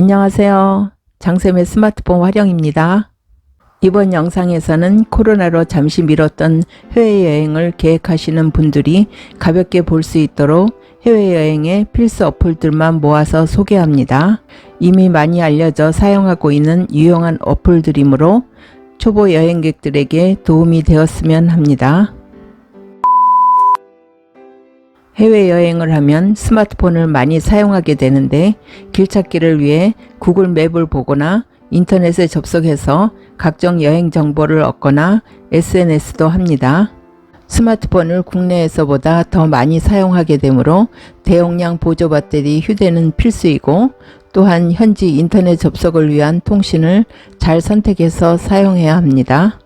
안녕하세요. 장쌤의 스마트폰 활용입니다. 이번 영상에서는 코로나로 잠시 미뤘던 해외여행을 계획하시는 분들이 가볍게 볼 수 있도록 해외여행의 필수 어플들만 모아서 소개합니다. 이미 많이 알려져 사용하고 있는 유용한 어플들이므로 초보 여행객들에게 도움이 되었으면 합니다. 해외여행을 하면 스마트폰을 많이 사용하게 되는데 길찾기를 위해 구글 맵을 보거나 인터넷에 접속해서 각종 여행 정보를 얻거나 SNS도 합니다. 스마트폰을 국내에서보다 더 많이 사용하게 되므로 대용량 보조 배터리 휴대는 필수이고 또한 현지 인터넷 접속을 위한 통신을 잘 선택해서 사용해야 합니다.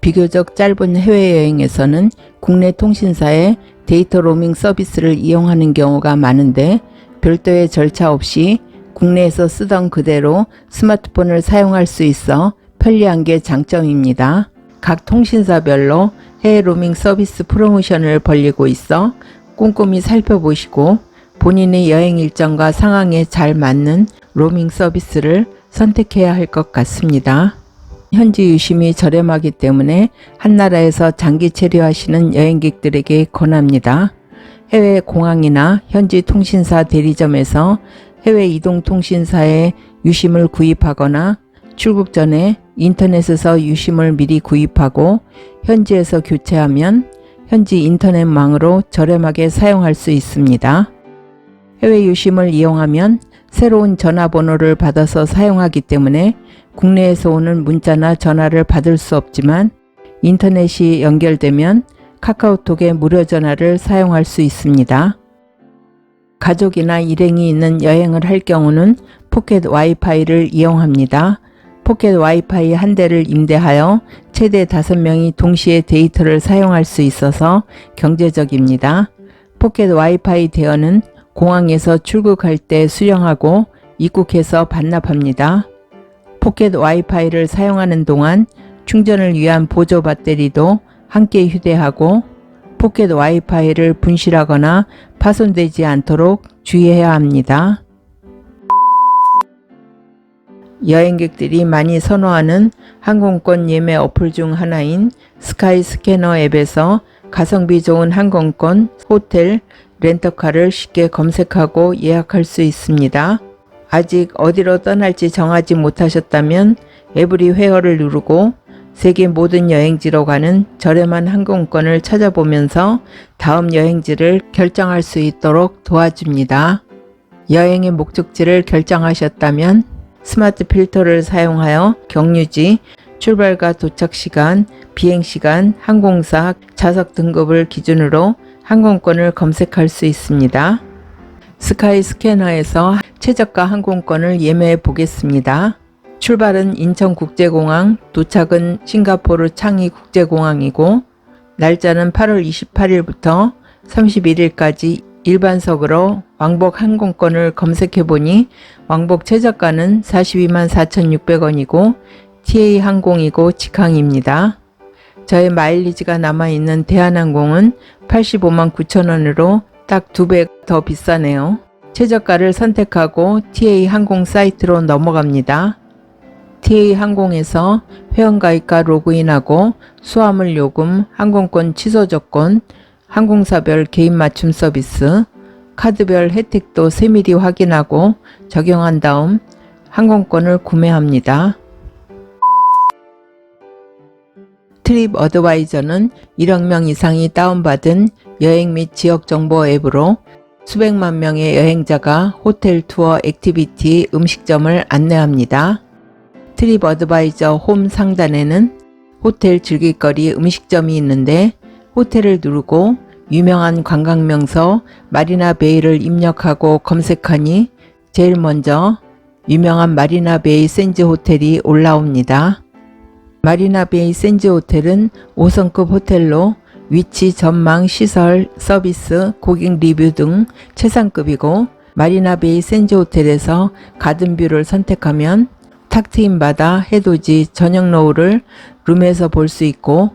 비교적 짧은 해외여행에서는 국내 통신사의 데이터 로밍 서비스를 이용하는 경우가 많은데 별도의 절차 없이 국내에서 쓰던 그대로 스마트폰을 사용할 수 있어 편리한 게 장점입니다. 각 통신사별로 해외 로밍 서비스 프로모션을 벌리고 있어 꼼꼼히 살펴보시고 본인의 여행 일정과 상황에 잘 맞는 로밍 서비스를 선택해야 할 것 같습니다. 현지 유심이 저렴하기 때문에 한 나라에서 장기 체류하시는 여행객들에게 권합니다. 해외 공항이나 현지 통신사 대리점에서 해외 이동 통신사의 유심을 구입하거나 출국 전에 인터넷에서 유심을 미리 구입하고 현지에서 교체하면 현지 인터넷망으로 저렴하게 사용할 수 있습니다. 해외 유심을 이용하면 새로운 전화번호를 받아서 사용하기 때문에 국내에서 오는 문자나 전화를 받을 수 없지만 인터넷이 연결되면 카카오톡의 무료 전화를 사용할 수 있습니다. 가족이나 일행이 있는 여행을 할 경우는 포켓 와이파이를 이용합니다. 포켓 와이파이 한 대를 임대하여 최대 5명이 동시에 데이터를 사용할 수 있어서 경제적입니다. 포켓 와이파이 대여는 공항에서 출국할 때 수령하고 입국해서 반납합니다. 포켓 와이파이를 사용하는 동안 충전을 위한 보조 배터리도 함께 휴대하고 포켓 와이파이를 분실하거나 파손되지 않도록 주의해야 합니다. 여행객들이 많이 선호하는 항공권 예매 어플 중 하나인 스카이 스캐너 앱에서 가성비 좋은 항공권, 호텔, 렌터카를 쉽게 검색하고 예약할 수 있습니다. 아직 어디로 떠날지 정하지 못하셨다면 에브리 회어를 누르고 세계 모든 여행지로 가는 저렴한 항공권을 찾아보면서 다음 여행지를 결정할 수 있도록 도와줍니다. 여행의 목적지를 결정하셨다면 스마트 필터를 사용하여 경유지, 출발과 도착 시간, 비행 시간, 항공사, 좌석 등급을 기준으로 항공권을 검색할 수 있습니다. 스카이 스캐너에서 최저가 항공권을 예매해 보겠습니다. 출발은 인천국제공항, 도착은 싱가포르 창의 국제공항이고 날짜는 8월 28일부터 31일까지 일반석으로 왕복 항공권을 검색해 보니 왕복 최저가는 42만 4,600원이고 TA 항공이고 직항입니다. 저의 마일리지가 남아있는 대한항공은 85만 9천원으로 딱 두 배 더 비싸네요. 최저가를 선택하고 TA 항공 사이트로 넘어갑니다. TA 항공에서 회원가입과 로그인하고 수화물 요금, 항공권 취소 조건, 항공사별 개인 맞춤 서비스, 카드별 혜택도 세밀히 확인하고 적용한 다음 항공권을 구매합니다. 트립 어드바이저는 1억 명 이상이 다운받은 여행 및 지역 정보 앱으로 수백만 명의 여행자가 호텔 투어 액티비티 음식점을 안내합니다. 트립 어드바이저 홈 상단에는 호텔 즐길거리 음식점이 있는데 호텔을 누르고 유명한 관광 명소 마리나 베이를 입력하고 검색하니 제일 먼저 유명한 마리나 베이 샌즈 호텔이 올라옵니다. 마리나 베이 샌즈 호텔은 5성급 호텔로 위치, 전망, 시설, 서비스, 고객 리뷰 등 최상급이고 마리나 베이 샌즈 호텔에서 가든뷰를 선택하면 탁 트인 바다, 해돋이, 저녁 노을을 룸에서 볼 수 있고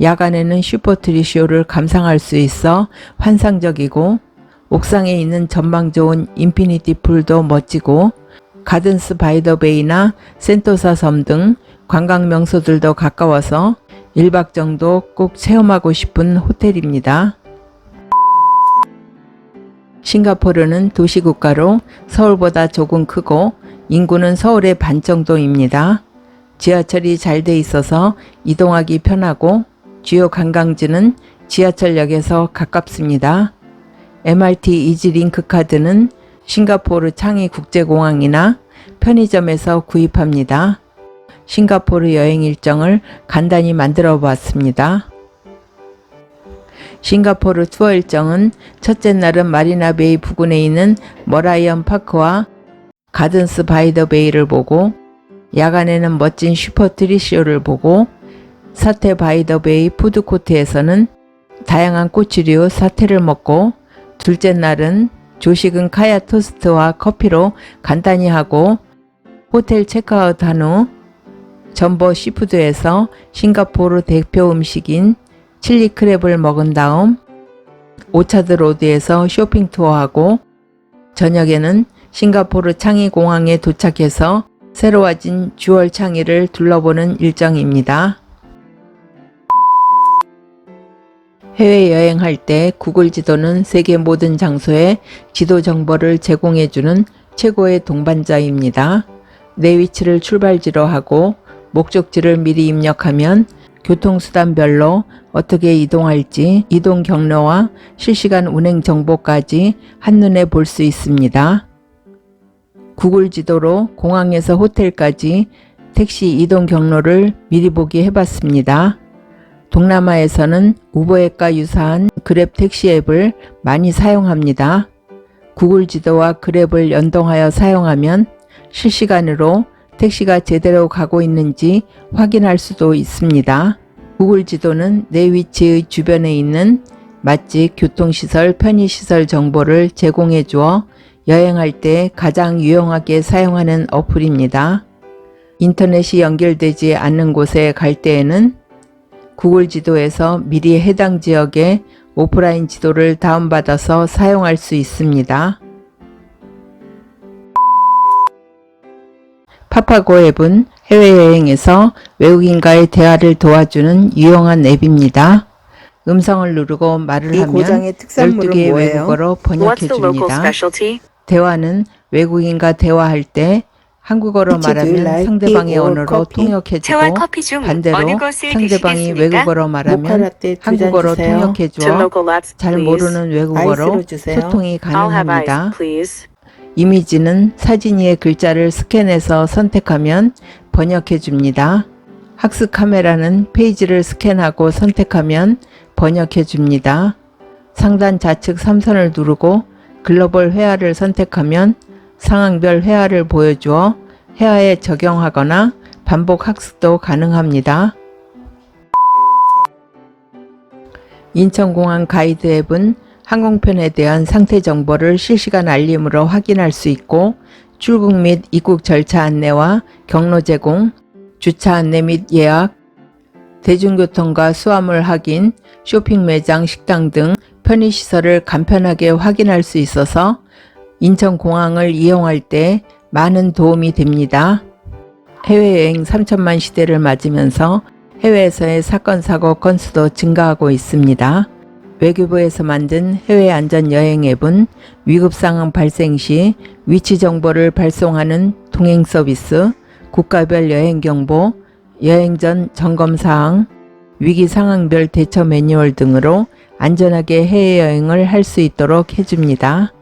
야간에는 슈퍼트리 쇼를 감상할 수 있어 환상적이고 옥상에 있는 전망 좋은 인피니티 풀도 멋지고 가든스 바이 더 베이나 센토사 섬 등 관광 명소들도 가까워서 1박 정도 꼭 체험하고 싶은 호텔입니다. 싱가포르는 도시국가로 서울보다 조금 크고 인구는 서울의 반 정도입니다. 지하철이 잘 돼 있어서 이동하기 편하고 주요 관광지는 지하철역에서 가깝습니다. MRT 이지링크 카드는 싱가포르 창이 국제공항이나 편의점에서 구입합니다. 싱가포르 여행 일정을 간단히 만들어 보았습니다. 싱가포르 투어 일정은 첫째 날은 마리나 베이 부근에 있는 머라이언 파크와 가든스 바이 더 베이를 보고 야간에는 멋진 슈퍼트리 쇼를 보고 사테 바이 더 베이 푸드코트에서는 다양한 꼬치류 사태를 먹고 둘째 날은 조식은 카야 토스트와 커피로 간단히 하고 호텔 체크아웃 한후 전버 시푸드에서 싱가포르 대표 음식인 칠리 크랩을 먹은 다음 오차드 로드에서 쇼핑 투어하고 저녁에는 싱가포르 창이 공항에 도착해서 새로워진 주얼 창의를 둘러보는 일정입니다. 해외여행할 때 구글 지도는 세계 모든 장소의 지도 정보를 제공해주는 최고의 동반자입니다. 내 위치를 출발지로 하고 목적지를 미리 입력하면 교통수단별로 어떻게 이동할지 이동 경로와 실시간 운행 정보까지 한눈에 볼 수 있습니다. 구글 지도로 공항에서 호텔까지 택시 이동 경로를 미리 보기 해봤습니다. 동남아에서는 우버앱과 유사한 그랩 택시 앱을 많이 사용합니다. 구글 지도와 그랩을 연동하여 사용하면 실시간으로 택시가 제대로 가고 있는지 확인할 수도 있습니다. 구글 지도는 내 위치의 주변에 있는 맛집, 교통시설, 편의시설 정보를 제공해 주어 여행할 때 가장 유용하게 사용하는 어플입니다. 인터넷이 연결되지 않는 곳에 갈 때에는 구글 지도에서 미리 해당 지역의 오프라인 지도를 다운받아서 사용할 수 있습니다. 파파고 앱은 해외여행에서 외국인과의 대화를 도와주는 유용한 앱입니다. 음성을 누르고 말을 이 하면 고장의 특산물은 12개의 뭐예요? 외국어로 What's the local 번역해 줍니다. specialty? 대화는 외국인과 대화할 때 한국어로 you 말하면 like, 상대방의 or 언어로 coffee? 통역해주고 커피 중 반대로 것을 상대방이 드시겠습니까? 외국어로 말하면 두잔 한국어로 주세요. 통역해주어 local labs, 잘 please. 모르는 외국어로 아이스로 주세요. 소통이 I'll have ice, 가능합니다. please. 이미지는 사진 위의 글자를 스캔해서 선택하면 번역해 줍니다. 학습 카메라는 페이지를 스캔하고 선택하면 번역해 줍니다. 상단 좌측 3선을 누르고 글로벌 회화를 선택하면 상황별 회화를 보여주어 회화에 적용하거나 반복 학습도 가능합니다. 인천공항 가이드 앱은 항공편에 대한 상태 정보를 실시간 알림으로 확인할 수 있고 출국 및 입국 절차 안내와 경로 제공, 주차 안내 및 예약, 대중교통과 수화물 확인, 쇼핑 매장, 식당 등 편의시설을 간편하게 확인할 수 있어서 인천공항을 이용할 때 많은 도움이 됩니다. 해외여행 3천만 시대를 맞으면서 해외에서의 사건 사고 건수도 증가하고 있습니다. 외교부에서 만든 해외 안전 여행 앱은 위급 상황 발생 시 위치 정보를 발송하는 동행 서비스, 국가별 여행 경보, 여행 전 점검 사항, 위기 상황별 대처 매뉴얼 등으로 안전하게 해외여행을 할 수 있도록 해줍니다.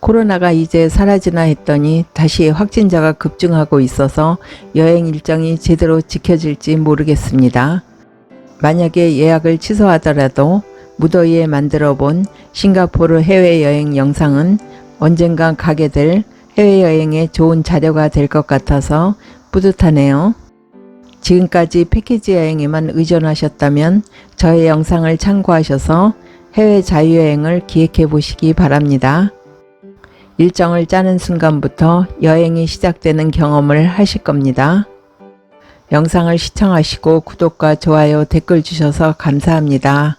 코로나가 이제 사라지나 했더니 다시 확진자가 급증하고 있어서 여행 일정이 제대로 지켜질지 모르겠습니다. 만약에 예약을 취소하더라도 무더위에 만들어 본 싱가포르 해외여행 영상은 언젠가 가게 될 해외여행에 좋은 자료가 될 것 같아서 뿌듯하네요. 지금까지 패키지 여행에만 의존하셨다면 저의 영상을 참고하셔서 해외 자유여행을 기획해 보시기 바랍니다. 일정을 짜는 순간부터 여행이 시작되는 경험을 하실 겁니다. 영상을 시청하시고 구독과 좋아요, 댓글 주셔서 감사합니다.